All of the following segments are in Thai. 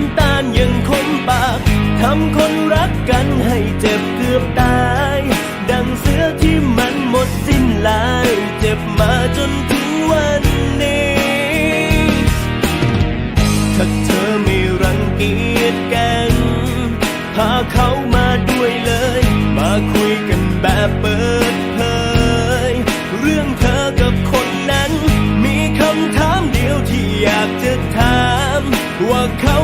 ำตาลยังคมปากทำคนรักกันให้เจ็บเกือบตาย ดังเสือที่มันหมดสิ้นลาย เจ็บมาจนถึงวันนี้ ถ้าเธอไม่รังเกียจกัน พาเขามาด้วยเลย มาคุยกันแบบเปิดเผย เรื่องเธอกับคนนั้น มีคำถามเดียวที่อยากจะถาม ว่าเขา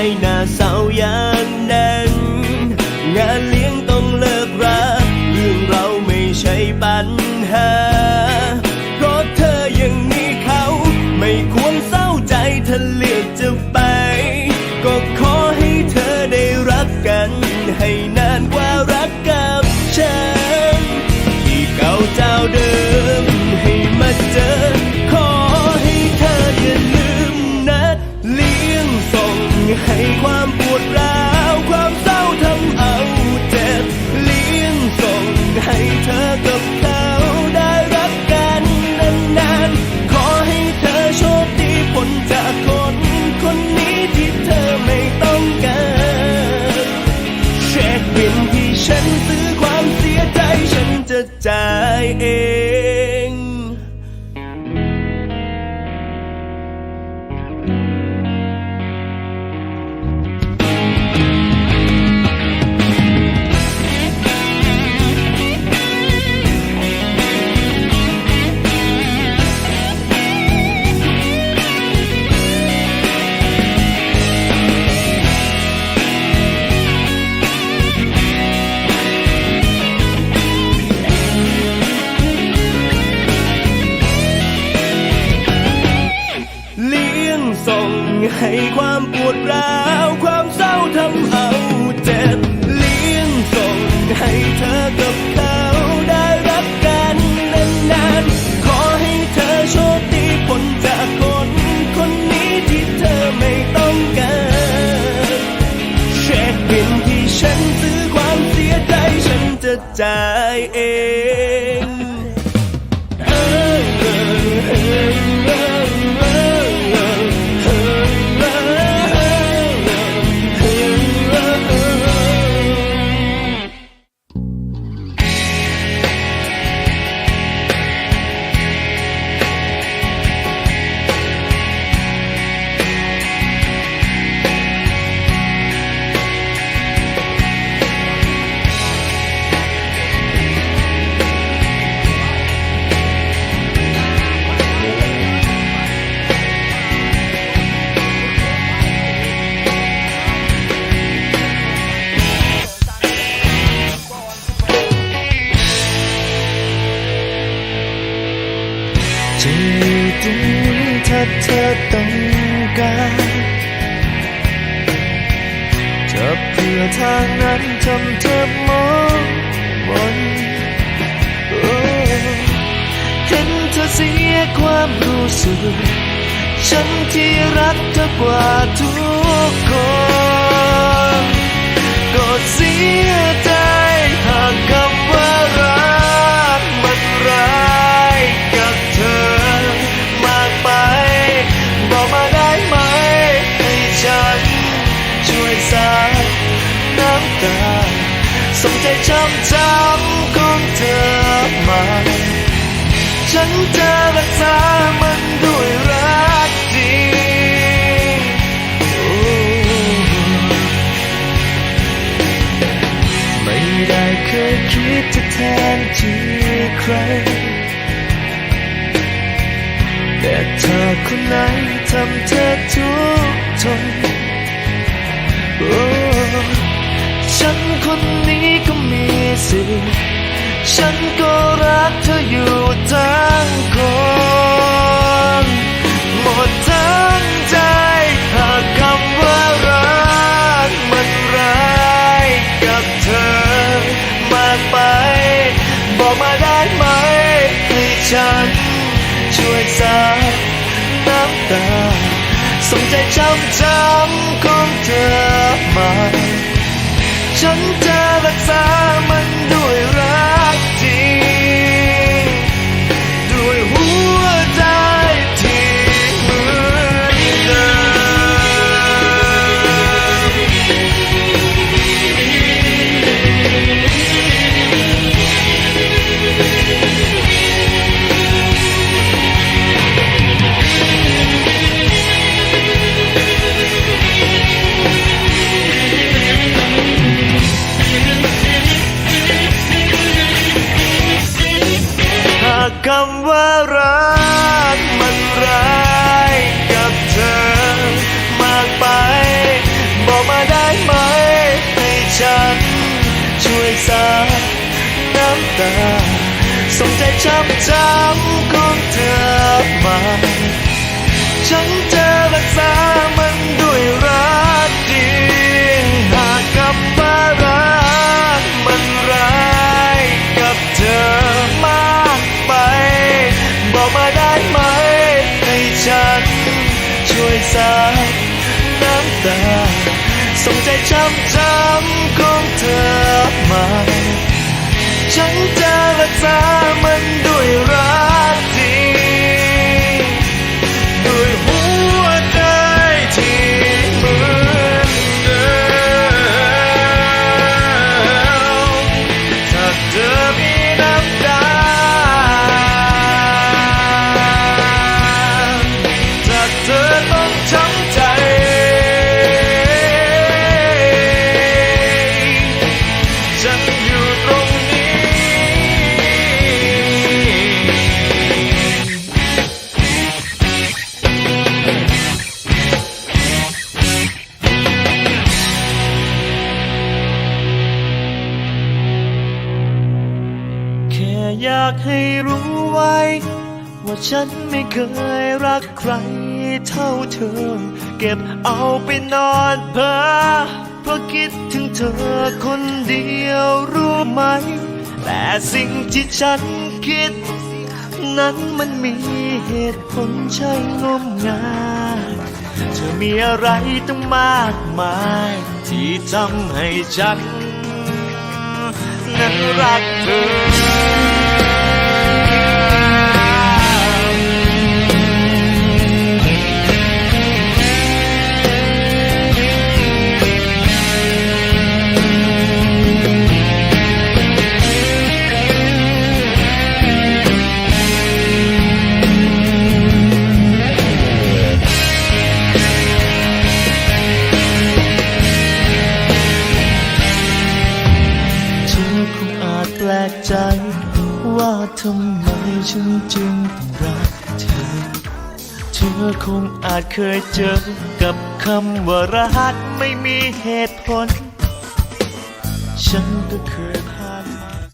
ทำไม ความปวดร้าวความเศร้าทำเอาเจ็บเลี้ยงส่งให้เธอกับเขาได้รักกันนานๆ ขอให้เธอโชคดีพ้นจากคนคนนี้ที่เธอไม่ต้องการเช็คบินที่ฉันซื้อความเสียใจฉันจะจ่ายเอง ให้ความปวดร้าวความเศร้าทำเอาเจ็บเลี้ยงส่งให้เธอกับเขาได้รักกันนานๆขอให้เธอโชคดีพ้นจากคนคนนี้ที่เธอไม่ต้องการเช็คบินที่ฉันซื้อความเสียใจฉันจะจ่ายเอง อยู่ตรงนี้ถ้าเธอต้องการจะเพื่อทางนั้นทำเธอมองมนโอ้เห็นเธอเสียความรู้สึก ฉันที่รักเธอกว่าทุกคน ก็เสียใจ คนนี้ก็มีสิฉันก็รักเธออยู่ทั้งคนหมดทั้งใจหากคำว่ารักมันร้ายกับเธอมากไป บอกมาได้ไหมให้ฉันช่วยสาน้ำตาส่งใจช้ำช้ำ จำช้ำของเธอมาฉันจะรักษามันด้วยรักจริงหากคำว่ารักมันร้ายกับเธอมากไป บอกมาได้ไหม ให้ฉันช่วยสาน้ำตาส่งใจช้ำช้ำของเธอมา ฉันจะรักษามันด้วยรักากให้รู้ไว้ ว่าฉันไม่เคยรักใครเท่าเธอ เก็บเอาไปนอนเพ้อเพราะคิดถึงเธอคนเดียวรู้ไหม แต่สิ่งที่ฉันคิด นั้นมันมีเหตุผลใช่งมงายเธอมีอะไรตั้งมากมาย ที่ทำให้ฉันนั้นรักเธอ ใจ ว่าทำไมฉันจึงรักเธอ เธอคงอาจเคยเจอกับคำว่ารักไม่มีเหตุผล ฉันก็เคย